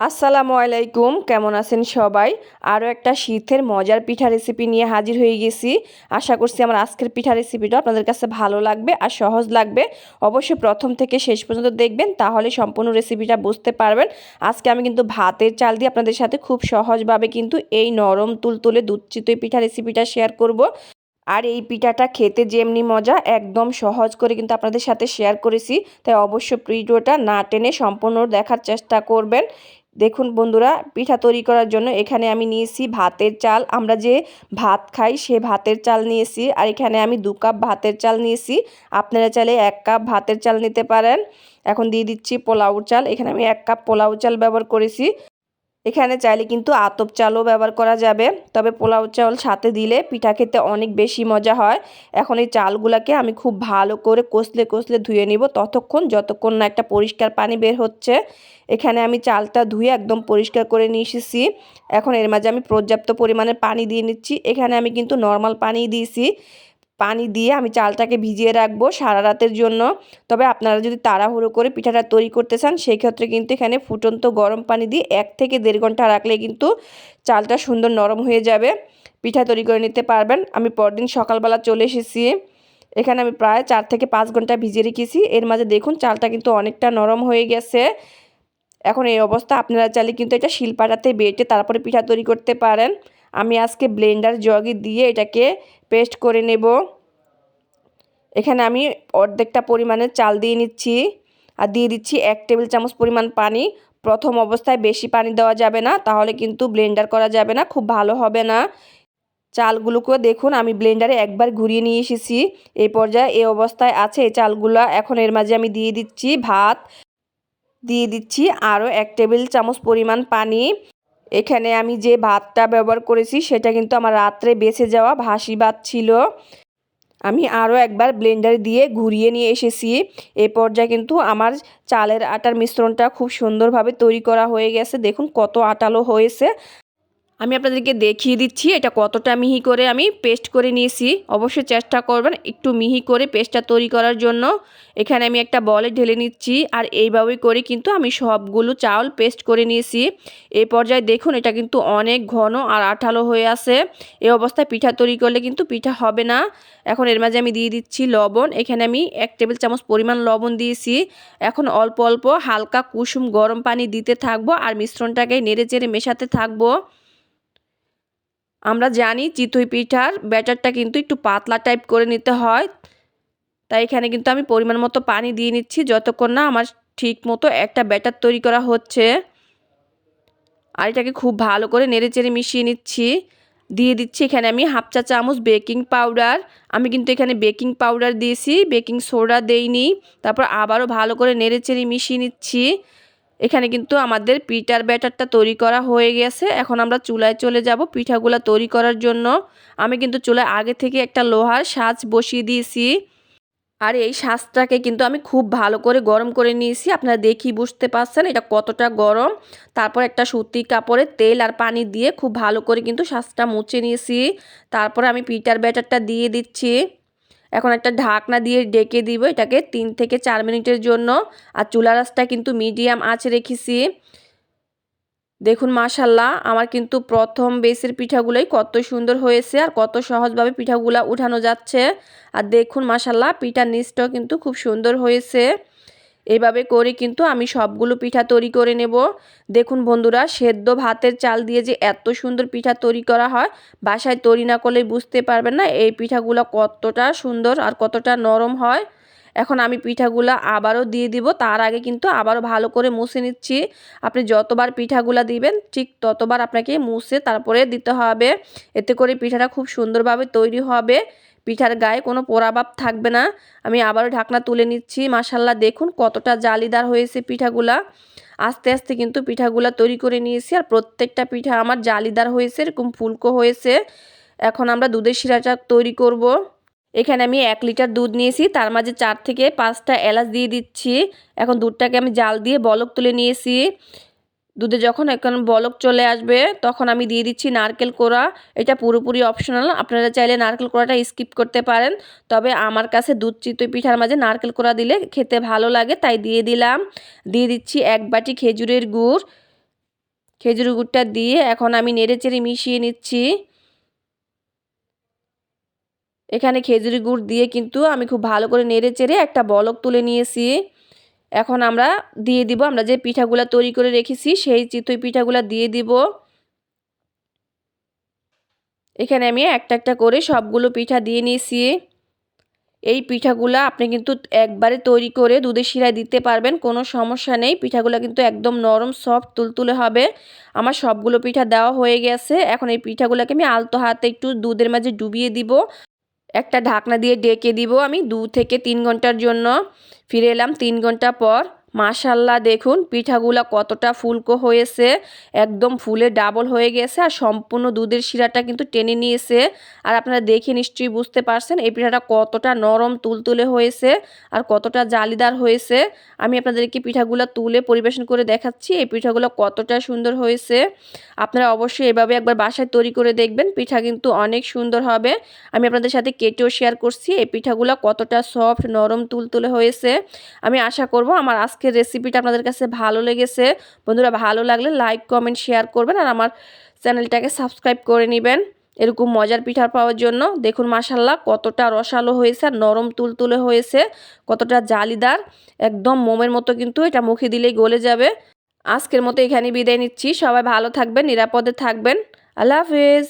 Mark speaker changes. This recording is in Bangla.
Speaker 1: আসসালামু আলাইকুম, কেমন আছেন সবাই? আরও একটা শীতের মজার পিঠা রেসিপি নিয়ে হাজির হয়ে গেছি। আশা করছি আমার আজকের পিঠা রেসিপিটা আপনাদের কাছে ভালো লাগবে আর সহজ লাগবে। অবশ্যই প্রথম থেকে শেষ পর্যন্ত দেখবেন, তাহলে সম্পূর্ণ রেসিপিটা বুঝতে পারবেন। আজকে আমি কিন্তু ভাতের চাল দিয়ে আপনাদের সাথে খুব সহজভাবে কিন্তু এই নরম তুলতুলে দুধ চিতই পিঠা রেসিপিটা শেয়ার করব। আর এই পিঠাটা খেতে যেমনি মজা, একদম সহজ করে কিন্তু আপনাদের সাথে শেয়ার করেছি। তাই অবশ্য ভিডিওটা না টেনে সম্পূর্ণ দেখার চেষ্টা করবেন। দেখুন বন্ধুরা, পিঠা তৈরি করার জন্য এখানে আমি নিয়েছি ভাতের চাল। আমরা যে ভাত খাই সে ভাতের চাল নিয়েছি আর এখানে আমি দু কাপ ভাতের চাল নিয়েছি। আপনারা চাইলে এক কাপ ভাতের চাল নিতে পারেন। এখন দিয়ে দিচ্ছি পোলাও চাল। এখানে আমি এক কাপ পোলাও চাল ব্যবহার করেছি। এখানে চাইলে কিন্তু আতপ চালও ব্যবহার করা যাবে। তবে পোলাও চাল সাথে দিলে পিঠা খেতে অনেক বেশি মজা হয়। এখন এই চালগুলোকে আমি খুব ভালো করে কষলে কষলে ধুয়ে নিব ততক্ষণ, যতক্ষণ না একটা পরিষ্কার পানি বের হচ্ছে। এখানে আমি চালটা ধুয়ে একদম পরিষ্কার করে নিয়ে এসেছি। এখন এর মাঝে আমি পর্যাপ্ত পরিমাণে পানি দিয়ে নিচ্ছি। এখানে আমি কিন্তু নর্মাল পানি দিয়েছি। পানি দিয়ে আমি চালটাকে ভিজিয়ে রাখব সারা রাতের জন্য। তবে আপনারা যদি তাড়াহুড়ো করে পিঠাটা তৈরি করতে চান সেই ক্ষেত্রে কিন্তু এখানে ফুটন্ত গরম পানি দিয়ে এক থেকে দেড় ঘণ্টা রাখলে কিন্তু চালটা সুন্দর নরম হয়ে যাবে। পিঠা তৈরি করে নিতে পারবেন। আমি পরদিন সকালবেলা চলে এসেছি। এখানে আমি প্রায় চার থেকে পাঁচ ঘণ্টা ভিজিয়ে রেখেছি। এর মাঝে দেখুন চালটা কিন্তু অনেকটা নরম হয়ে গেছে। এখন এই অবস্থা, আপনারা চাইলে কিন্তু এটা শিলপাটাতে বেটে তারপরে পিঠা তৈরি করতে পারেন। আমি আজকে ব্লেন্ডার জগে দিয়ে এটাকে পেস্ট করে নেব। এখানে আমি অর্ধেকটা পরিমাণে চাল দিয়ে নিচ্ছি আর দিয়ে দিচ্ছি এক টেবিল চামচ পরিমাণ পানি। প্রথম অবস্থায় বেশি পানি দেওয়া যাবে না, তাহলে কিন্তু ব্লেন্ডার করা যাবে না, খুব ভালো হবে না। চালগুলোকেও দেখুন, আমি ব্লেন্ডারে একবার ঘুরিয়ে নিয়ে এসেছি। এই পর্যায়ে এই অবস্থায় আছে এই চালগুলো। এখন এর মাঝে আমি দিয়ে দিচ্ছি ভাত। দিয়ে দিচ্ছি আরও এক টেবিল চামচ পরিমাণ পানি। এখানে আমি যে ভাতটা ব্যবহার করেছি সেটা কিন্তু আমার রাত্রে বেঁচে যাওয়া ভাসি ভাত ছিল। আমি আরও একবার ব্লেন্ডার দিয়ে ঘুরিয়ে নিয়ে এসেছি। এ পর্যায়ে কিন্তু আমার চালের আটার মিশ্রণটা খুব সুন্দরভাবে তৈরি করা হয়ে গেছে। দেখুন কত আটালো হয়েছে। আমি আপনাদেরকে দেখিয়ে দিচ্ছি এটা কতটা মিহি করে আমি পেস্ট করে নিয়েছি। অবশ্যই চেষ্টা করবেন একটু মিহি করে পেস্টটা তৈরি করার জন্য। এখানে আমি একটা বলে ঢেলে নিচ্ছি আর এইভাবেই করে কিন্তু আমি সবগুলো চাউল পেস্ট করে নিয়েছি। এই পর্যায়ে দেখুন এটা কিন্তু অনেক ঘন আর আঠালো হয়ে আছে। এই অবস্থায় পিঠা তৈরি করলে কিন্তু পিঠা হবে না। এখন এর মাঝে আমি দিয়ে দিচ্ছি লবণ। এখানে আমি এক টেবিল চামচ পরিমাণ লবণ দিয়েছি। এখন অল্প অল্প হালকা কুসুম গরম পানি দিতে থাকব আর মিশ্রণটাকে নেড়ে চেড়ে মেশাতে থাকব। আমরা জানি চিতই পিঠার ব্যাটারটা কিন্তু একটু পাতলা টাইপ করে নিতে হয়। তাই এখানে কিন্তু আমি পরিমাণ মতো পানি দিয়ে নিচ্ছি যতক্ষণ না আমার ঠিক মতো একটা ব্যাটার তৈরি করা হচ্ছে। আর এটাকে খুব ভালো করে নেড়ে চেড়ে মিশিয়ে নিচ্ছি। দিয়ে দিচ্ছি এখানে আমি হাফ চা চামচ বেকিং পাউডার। আমি কিন্তু এখানে বেকিং পাউডার দিয়েছি, বেকিং সোডা দেইনি। তারপর আবারও ভালো করে নেড়ে চেড়ে মিশিয়ে নিচ্ছি। এখানে কিন্তু আমাদের পিঠার ব্যাটারটা তৈরি করা হয়ে গেছে। এখন আমরা চুলায় চলে যাব পিঠাগুলো তৈরি করার জন্য। আমি কিন্তু চুলায় আগে থেকে একটা লোহার সাজ বসিয়ে দিয়েছি। আর এই সাজটাকে কিন্তু আমি খুব ভালো করে গরম করে নিয়েছি। আপনারা দেখি বুঝতে পারছেন এটা কতটা গরম। তারপর একটা সুতি কাপড়ে তেল আর পানি দিয়ে খুব ভালো করে কিন্তু সাজটা মুছে নিয়েছি। তারপরে আমি পিটার ব্যাটারটা দিয়ে দিচ্ছি। এখন একটা ঢাকনা দিয়ে ডেকে দিব এটাকে তিন থেকে চার মিনিটের জন্য। আর চুলা রাসটা কিন্তু মিডিয়াম আছে রেখেছি। দেখুন মাশাল্লাহ আমার কিন্তু প্রথম বেসের পিঠাগুলোই কত সুন্দর হয়েছে আর কত সহজভাবে পিঠাগুলা উঠানো যাচ্ছে। আর দেখুন মাশাল্লাহ পিঠার নিচটাও কিন্তু খুব সুন্দর হয়েছে। এভাবে করে কিন্তু আমি সবগুলো পিঠা তৈরি করে নেব। দেখুন বন্ধুরা, সেদ্ধ ভাতের চাল দিয়ে যে এত সুন্দর পিঠা তৈরি করা হয়, বাসায় তৈরি না করলে বুঝতে পারবেন না এই পিঠাগুলো কতটা সুন্দর আর কতটা নরম হয়। এখন আমি পিঠাগুলো আবারও দিয়ে দিব, তার আগে কিন্তু আবারও ভালো করে মুছে নিচ্ছি। আপনি যতবার পিঠাগুলো দিবেন, ঠিক ততবার আপনাকে মুছে তারপরে দিতে হবে। এতে করে পিঠাটা খুব সুন্দরভাবে তৈরি হবে। পিঠার গায়ে কোনো পোড়াভাব থাকবে না। আমি আবারও ঢাকনা তুলে নিচ্ছি। মাসাল্লাহ দেখুন কতটা জালিদার হয়েছে পিঠাগুলা। আস্তে আস্তে কিন্তু পিঠাগুলা তৈরি করে নিয়েছি আর প্রত্যেকটা পিঠা আমার জালিদার হয়েছে, এরকম ফুলকো হয়েছে। এখন আমরা দুধের শিরাটা তৈরি করব। এখানে আমি এক লিটার দুধ নিয়েছি, তার মাঝে চার থেকে পাঁচটা এলাচ দিয়ে দিচ্ছি। এখন দুধটাকে আমি জাল দিয়ে বলক তুলে নিয়েছি। দুধে যখন এখন বলক চলে আসবে, তখন আমি দিয়ে দিচ্ছি নারকেল কোড়া। এটা পুরোপুরি অপশনাল আপনারা চাইলে নারকেল কোড়াটা স্কিপ করতে পারেন। তবে আমার কাছে দুধ চিতই পিঠার মাঝে নারকেল কোড়া দিলে খেতে ভালো লাগে, তাই দিয়ে দিলাম। দিয়ে দিচ্ছি এক বাটি খেজুরের গুড়। খেজুর গুড়টা দিয়ে এখন আমি নেড়ে চেড়ে মিশিয়ে নিচ্ছি। এখানে খেজুরি গুড় দিয়ে কিন্তু আমি খুব ভালো করে নেড়ে চেড়ে একটা বলক তুলে নিয়েছি। এখন আমরা দিয়ে দিব, আমরা যে পিঠাগুলো তৈরি করে রেখেছি, সেই চিতই পিঠাগুলো দিয়ে দিব। এখানে আমি একটা একটা করে সবগুলো পিঠা দিয়ে নিয়েছি। এই পিঠাগুলো আপনি কিন্তু একবারে তৈরি করে দুধের শিরায় দিতে পারবেন, কোনো সমস্যা নেই। পিঠাগুলো কিন্তু একদম নরম, সফট, তুলতুলে হবে। আমার সবগুলো পিঠা দেওয়া হয়ে গেছে। এখন এই পিঠাগুলোকে আমি আলতো হাতে একটু দুধের মাঝে ডুবিয়ে দিব। একটা ঢাকনা দিয়ে ডেকে দিব আমি দু থেকে তিন ঘণ্টার জন্য। ফিরে এলাম তিন ঘণ্টা পর। মাশাল্লাহ, দেখুন, পিঠাগুলা কতটা ফুলকো হয়েছে। একদম ফুলে ডাবল হয়ে গেছে আর সম্পূর্ণ দুধের শিরাটা কিন্তু টেনে নিয়েছে। আর আপনারা দেখে নিশ্চয়ই বুঝতে পারছেন, এই পিঠাটা কতটা নরম তুলতুলে হয়েছে আর কতটা জালিদার হয়েছে। আমি আপনাদেরকে পিঠাগুলো তুলে পরিবেশন করে দেখাচ্ছি, এই পিঠাগুলো কতটা সুন্দর হয়েছে। আপনারা অবশ্যই এভাবে একবার বাসায় তৈরি করে দেখবেন, পিঠা কিন্তু অনেক সুন্দর হবে। আমি আপনাদের সাথে কেটেও শেয়ার করছি, এই পিঠাগুলো কতটা সফট, নরম, তুলতুলে হয়েছে। আমি আশা করব আমার আজকে আজকের রেসিপিটা আপনাদের কাছে ভালো লেগেছে, বন্ধুরা ভালো লাগলে লাইক কমেন্ট শেয়ার করবেন আর আমার চ্যানেলটাকে সাবস্ক্রাইব করে নেবেন। এরকম মজার পিঠা পাওয়ার জন্য দেখুন মাসাল্লাহ কতটা রসালো হয়েছে আর নরম তুলতুলে হয়েছে, কতটা জালিদার, একদম মোমের মতো কিন্তু এটা মুখে দিলেই গলে যাবে। আজকের মতো এখানে বিদায় নিচ্ছি, সবাই ভালো থাকবেন, নিরাপদে থাকবেন, আল্লাহ হাফিজ।